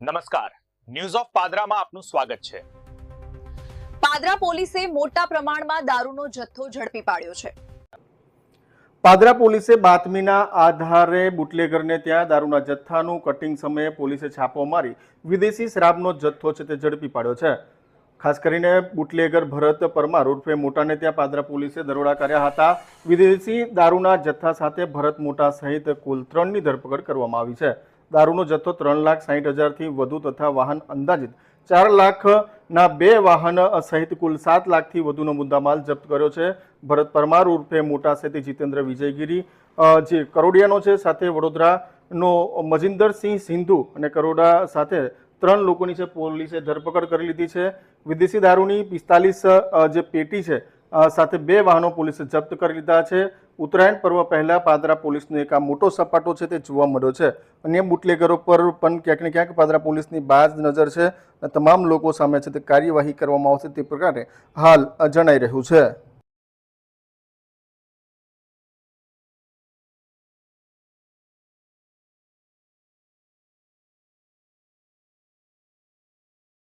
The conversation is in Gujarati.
નમસ્કાર. ન્યૂઝ ઓફ પાદરામાં આપનું સ્વાગત છે. પાદરા પોલીસે મોટા પ્રમાણમાં દારૂનો જથ્થો ઝડપી પાડ્યો છે. પાદરા પોલીસે બાતમીના આધારે બુટલેગરને ત્યાં દારૂના જથ્થાનું કટિંગ સમયે પોલીસે છાપો મારી વિદેશી શરાબનો જથ્થો છે તે ઝડપી પાડ્યો છે. ખાસ કરીને બુટલેગર ભરત પરમાર ઉર્ફે મોટાને ત્યાં પાદરા પોલીસે દરોડા કર્યા હતા. વિદેશી દારૂના જથ્થા સાથે ભરત મોટા સહિત કુલ ત્રણની ધરપકડ કરવામાં આવી છે. દારૂનો જથ્થો ત્રણ લાખ સાહીઠ હજારથી વધુ તથા વાહન અંદાજિત ચાર લાખના બે વાહન સહિત કુલ સાત લાખથી વધુનો મુદ્દામાલ જપ્ત કર્યો છે. ભરત પરમાર ઉર્ફે મોટા સેતી જીતેન્દ્ર વિજયગીરી જે કરોડિયાનો છે, સાથે વડોદરાનો મજિંદરસિંહ સિંધુ અને કરોડા સાથે ત્રણ લોકોની છે, પોલીસે ધરપકડ કરી લીધી છે. વિદેશી દારૂની પિસ્તાલીસ જે પેટી છે સાથે બે વાહનો પોલીસે જપ્ત કરી લીધા છે. ઉત્તરાયણ પર્વ પહેલાં પાદરા પોલીસનો એક આ મોટો સપાટો છે તે જોવા મળ્યો છે. અન્ય બુટલેગરો પર પણ ક્યાંક ને ક્યાંક પાદરા પોલીસની બાજ નજર છે તમામ લોકો સામે છે તે કાર્યવાહી કરવામાં આવશે તે પ્રકારે હાલ જણાઈ રહ્યું છે.